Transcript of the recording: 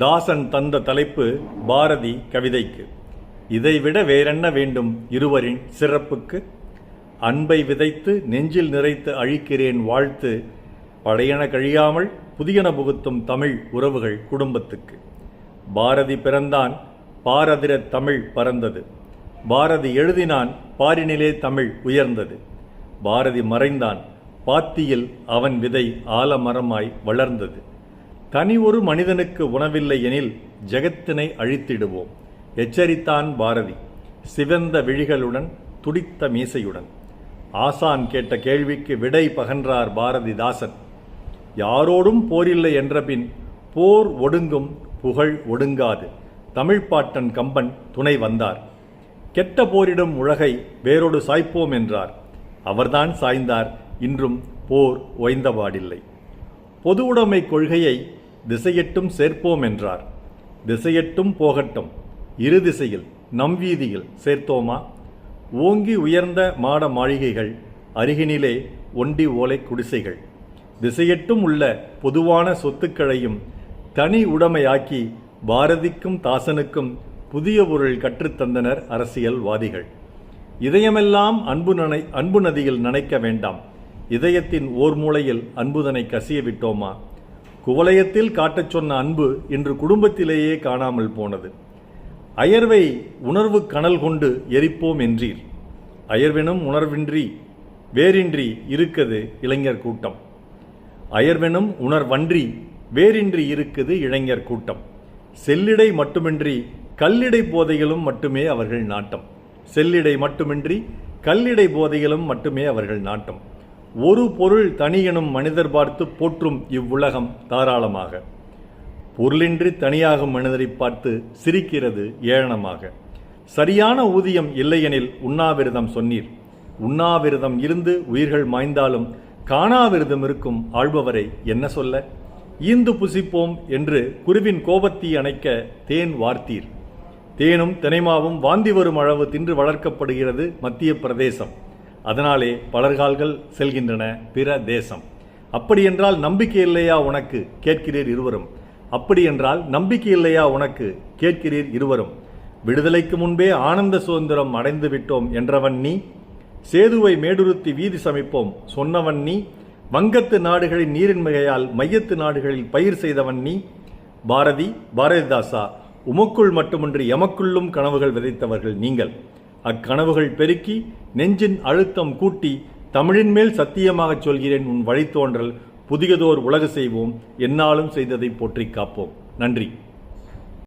தாசன் தந்த தலைப்பு பாரதி கவிதைக்கு. இதைவிட வேறென்ன வேண்டும் இருவரின் சிறப்புக்கு? அன்பை விதைத்து நெஞ்சில் நிறைத்து அழிக்கிறேன் வாழ்த்து பழையன கழியாமல் புதியன புகுத்தும் தமிழ் உறவுகள் குடும்பத்துக்கு. பாரதி பிறந்தான் பாரதிர தமிழ் பறந்தது. பாரதி எழுதினான் பாரினிலே தமிழ் உயர்ந்தது. பாரதி மறைந்தான் பாத்தியில் அவன் விதை ஆலமரமாய் வளர்ந்தது. தனி ஒரு மனிதனுக்கு உணவில்லை எனில் ஜெகத்தினை அழித்திடுவோம். எச்சரித்தான் பாரதி சிவந்த விழிகளுடன் துடித்த மீசையுடன். ஆசான் கேட்ட கேள்விக்கு விடை பகன்றார் பாரதிதாசன். யாரோடும் போரில்லை என்றபின் போர் ஒடுங்கும் புகழ் ஒடுங்காது. தமிழ்ப்பாட்டன் கம்பன் துணை வந்தார். கெட்ட போரிடும் உலகை வேரோடு சாய்ப்போம் என்றார். அவர்தான் சாய்ந்தார். இன்றும் போர் ஓய்ந்தபாடில்லை பொது உடைமை கொள்கையை திசையெட்டும் சேர்ப்போம் என்றார். திசையெட்டும் போகட்டும். இரு திசையில் நம் வீதியில் சேர்த்தோமா? ஓங்கி உயர்ந்த மாட மாளிகைகள் அருகினிலே ஒண்டி ஓலை குடிசைகள். திசையெட்டும் உள்ள பொதுவான சொத்துக்களையும் தனி உடைமையாக்கி பாரதிக்கும் தாசனுக்கும் புதிய பொருள் கற்றுத்தந்தனர் அரசியல்வாதிகள். இதயமெல்லாம் அன்பு நனை அன்பு நதியில் நனைக்க வேண்டாம். இதயத்தின் ஓர் மூலையில் அன்புதனை கசிய விட்டோமா? குவலயத்தில் காட்டச் சொன்ன அன்பு இன்று குடும்பத்திலேயே காணாமல் போனது. அயர்வை உணர்வு கனல் கொண்டு எரிப்போம் என்றீர். அயர்வெனும் உணர்வின்றி வேறின்றி இருக்குது இளைஞர் கூட்டம். அயர்வெனும் உணர்வன்றி வேறின்றி இருக்குது இளைஞர் கூட்டம். செல்லிடை மட்டுமின்றி கல்லிடை போதைகளும் மட்டுமே அவர்கள் நாட்டம். செல்லிடை மட்டுமின்றி கல்லிடை போதைகளும் மட்டுமே அவர்கள் நாட்டம். ஒரு பொருள் தனியெனும் மனிதர் பார்த்து போற்றும் இவ்வுலகம் தாராளமாக. பொருளின்றி தனியாகும் மனிதரை பார்த்து சிரிக்கிறது ஏளனமாக. சரியான ஊதியம் இல்லையெனில் உண்ணாவிரதம் சொன்னீர். உண்ணாவிரதம் இருந்து உயிர்கள் மாய்ந்தாலும் காணாவிரதம் இருக்கும் ஆள்பவரை என்ன சொல்ல? ஈந்து புசிப்போம் என்று குருவின் கோபத்தை அணைக்க தேன் வார்த்தீர். தேனும் தினைமாவும் வாந்தி வரும் அளவு தின்று வளர்க்கப்படுகிறது மத்திய பிரதேசம். அதனாலே பலர்கால்கள் செல்கின்றன பிற தேசம். அப்படியென்றால் நம்பிக்கை இல்லையா உனக்கு? கேட்கிறீர் இருவரும். அப்படியென்றால் நம்பிக்கை இல்லையா உனக்கு? கேட்கிறீர் இருவரும். விடுதலைக்கு முன்பே ஆனந்த சுதந்திரம் அடைந்து விட்டோம் என்றவன் நீ? சேதுவை மேடுருத்தி வீதி சமைப்போம் சொன்னவன் நீ? வங்கத்து நாடுகளின் நீரின் மிகையால் மையத்து நாடுகளில் பயிர் செய்தவன் நீ? பாரதி பாரதிதாசா உமக்குள் மட்டுமின்றி எமக்குள்ளும் கனவுகள் விதைத்தவர்கள் நீங்கள். அக்கனவுகள் பெருக்கி நெஞ்சின் அழுத்தம் கூட்டி தமிழின் மேல் சத்தியமாகச் சொல்கிறேன் உன் வழித்தோன்றல் புதியதோர் உலக செய்வோம். என்னாலும் செய்ததை போற்றிக் காப்போம். நன்றி.